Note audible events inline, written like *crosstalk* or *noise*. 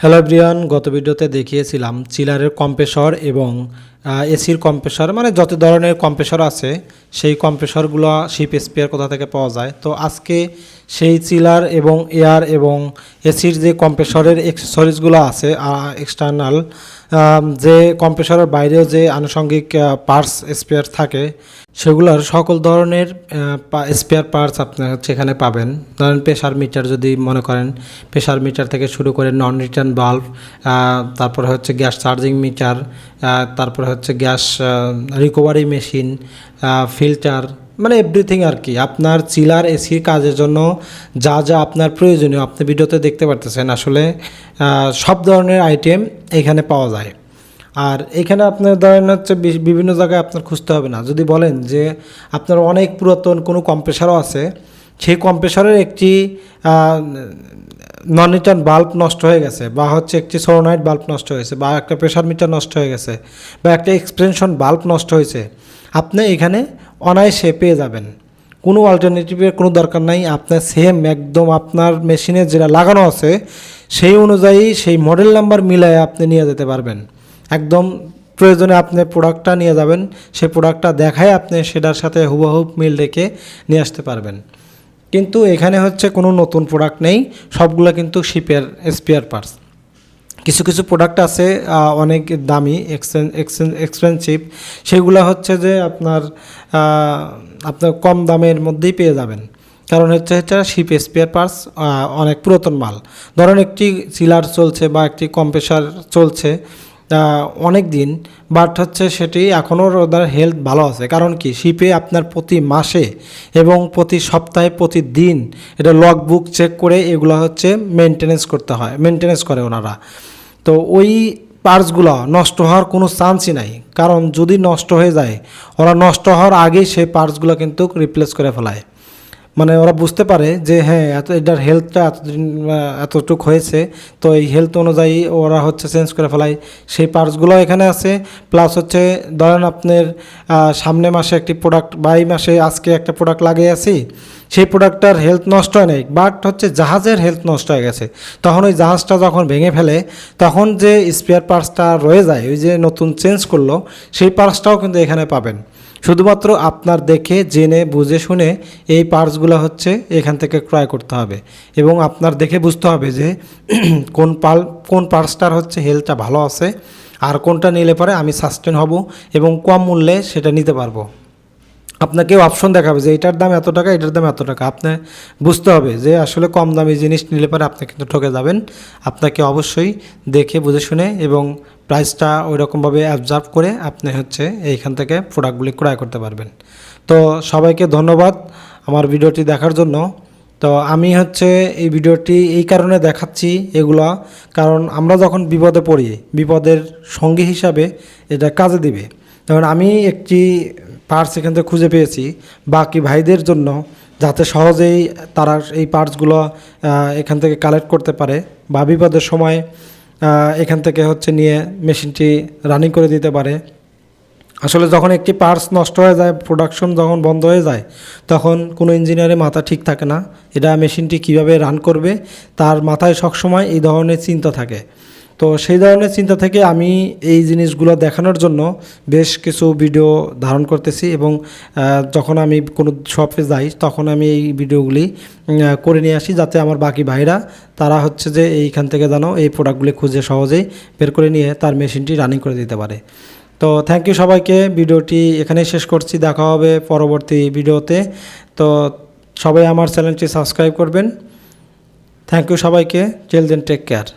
Hello Brian গত ভিডিওতে দেখিয়েছিলাম চিলারের কম্প্রেসর এবং এসির কম্প্রেসর মানে যত ধরনের কম্প্রেসর আছে, সেই কম্প্রেসরগুলো শিপ স্পেয়ার কোথা থেকে পাওয়া যায়। তো আজকে সেই চিলার এবং এয়ার এবং এসির যে কম্প্রেসরের এক্সেসরিজগুলো আছে এক্সটার্নাল যে কম্প্রেসরের বাইরেও যে আনুষঙ্গিক পার্টস স্পেয়ার থাকে, সেগুলোর সকল ধরনের স্পেয়ার পার্টস আপনার সেখানে পাবেন। ধরেন প্রেশার মিটার যদি মনে করেন প্রেশার মিটার থেকে শুরু করে নন রিটার্ন বাল্ব তারপরে হচ্ছে গ্যাস চার্জিং মিটার তারপরে হচ্ছে গ্যাস রিকভারি মেশিন ফিল্টার মানে এভরিথিং আর কি। আপনার চিলার এসির কাজের জন্য যা যা আপনার প্রয়োজনীয়, আপনি ভিডিওতে দেখতে পারতেছেন। আসলে সব ধরনের আইটেম এখানে পাওয়া যায়। আর এখানে আপনার ধরেন হচ্ছে বিভিন্ন জায়গায় আপনার খুঁজতে হবে না। যদি বলেন যে আপনার অনেক পুরাতন কোনো কম্প্রেসারও আছে, সেই কম্প্রেসারের একটি নন রিটার্ন বাল্ব নষ্ট হয়ে গেছে বা হচ্ছে একটি সোনোনাইট বাল্ব নষ্ট হয়েছে বা একটা প্রেশার মিটার নষ্ট হয়ে গেছে বা একটা এক্সপেনশন বাল্ব নষ্ট হয়েছে, আপনি এখানে অনায়াসে পেয়ে যাবেন। কোনো অল্টারনেটিভের কোনো দরকার নাই। আপনার সেম একদম আপনার মেশিনে যেটা লাগানো আছে, সেই অনুযায়ী সেই মডেল নাম্বার মিলায় আপনি নিয়ে যেতে পারবেন। একদম প্রয়োজনে আপনি প্রোডাক্টটা নিয়ে যাবেন। সেই প্রোডাক্টটা দেখায় আপনি সেটার সাথে হুবহুব মিল রেখে নিয়ে আসতে পারবেন। কিন্তু এখানে হচ্ছে কোনো নতুন প্রোডাক্ট নেই। সবগুলো কিন্তু শিপের স্পেয়ার পার্টস কিছু কিছু প্রোডাক্ট আছে অনেক দামি এক্সপেন্সিভ সেগুলো হচ্ছে যে আপনার আপনার কম দামের মধ্যেই পেয়ে যাবেন। কারণ হচ্ছে হচ্ছে শিপ স্পেয়ার পার্টস অনেক পুরাতন মাল। ধরুন একটি সিলার চলছে বা একটি কম্প্রেসার চলছে অনেক দিন বাট হচ্ছে সেটি এখনও ওদের হেলথ ভালো আছে। কারণ কি? শিপে আপনার প্রতি মাসে এবং প্রতি সপ্তাহে প্রতিদিন এটা লগ বুক চেক করে এগুলো হচ্ছে মেনটেনেন্স করতে হয় মেনটেনেন্স করে ওনারা। তো ওই পার্টসগুলো নষ্ট হওয়ার কোনো চান্সই নাই। কারণ যদি নষ্ট হয়ে যায়, ওরা নষ্ট হওয়ার আগেই সেই পার্টসগুলো কিন্তু রিপ্লেস করে ফেলায়। মানে ওরা বুঝতে পারে যে হ্যাঁ এত এটার হেলথটা এতদিন এতটুক হয়েছে, তো এই হেলথ অনুযায়ী ওরা হচ্ছে চেঞ্জ করে ফেলায়। সেই পার্টসগুলো এখানে আছে প্লাস হচ্ছে ধরেন আপনার সামনে মাসে একটি প্রোডাক্ট বা এই মাসে আজকে একটা প্রোডাক্ট লাগিয়ে আছি, সেই প্রোডাক্টটার হেলথ নষ্ট হয় নাই বাট হচ্ছে জাহাজের হেলথ নষ্ট হয়ে গেছে। তখন ওই জাহাজটা যখন ভেঙে ফেলে, তখন যে স্পেয়ার পার্টসটা রয়ে যায়, ওই যে নতুন চেঞ্জ করল, সেই পার্টসটাও কিন্তু এখানে পাবেন। শুধুমাত্র আপনার দেখে, জেনে, বুঝে, শুনে এই পার্টসগুলো হচ্ছে এখান থেকে ক্রয় করতে হবে। এবং আপনার দেখে বুঝতে হবে যে *clears throat* কোন পাল, কোন পার্টসটার হচ্ছে হেলথটা ভালো আছে, আর কোনটা নিলে পরে আমি সাস্টেন হব এবং কম মূল্যে সেটা নিতে পারব। আপনাকে অপশন দেখাবে যে এটার দাম এত টাকা, এটার দাম এত টাকা। আপনি বুঝতে হবে যে আসলে কম দামি জিনিস নিলে পরে আপনি কিন্তু ঠকে যাবেন। আপনাকে অবশ্যই দেখে, বুঝে, শুনে এবং প্রাইসটা ওই রকমভাবে অবজার্ভ করে আপনি হচ্ছে এইখান থেকে প্রোডাক্টগুলি ক্রয় করতে পারবেন। তো সবাইকে ধন্যবাদ আমার ভিডিওটি দেখার জন্য। তো আমি হচ্ছে এই ভিডিওটি এই কারণে দেখাচ্ছি এগুলা কারণ আমরা যখন বিপদে পড়ি, বিপদের সঙ্গী হিসাবে এটা কাজে দিবে। যেমন আমি একটি পার্টস এখান থেকে খুঁজে পেয়েছি বাকি ভাইদের জন্য যাতে সহজেই তারা এই পার্টসগুলো এখান থেকে কালেক্ট করতে পারে বা বিপদের সময় এখান থেকে হচ্ছে নিয়ে মেশিনটি রানিং করে দিতে পারে। আসলে যখন একটি পার্টস নষ্ট হয়ে যায় প্রোডাকশন যখন বন্ধ হয়ে যায়, তখন কোনো ইঞ্জিনিয়ারের মাথা ঠিক থাকে না। এটা মেশিনটি কীভাবে রান করবে, তার মাথায় সবসময় এই ধরনের চিন্তা থাকে। তো সেই ধরনের চিন্তা থেকে আমি এই জিনিসগুলো দেখানোর জন্য বেশ কিছু ভিডিও ধারণ করতেছি এবং যখন আমি কোনো শপে যাই, তখন আমি এই ভিডিওগুলি করে নিয়ে আসি যাতে আমার বাকি ভাইরা, তারা হচ্ছে যে এইখান থেকে যেন এই প্রোডাক্টগুলি খুঁজে সহজেই বের করে নিয়ে তার মেশিনটি রানিং করে দিতে পারে। তো থ্যাংক ইউ সবাইকে, ভিডিওটি এখানেই শেষ করছি, দেখা হবে পরবর্তী ভিডিওতে। তো সবাই আমার চ্যানেলটি সাবস্ক্রাইব করবেন। থ্যাংক ইউ সবাইকে চিলড্রেন টেক কেয়ার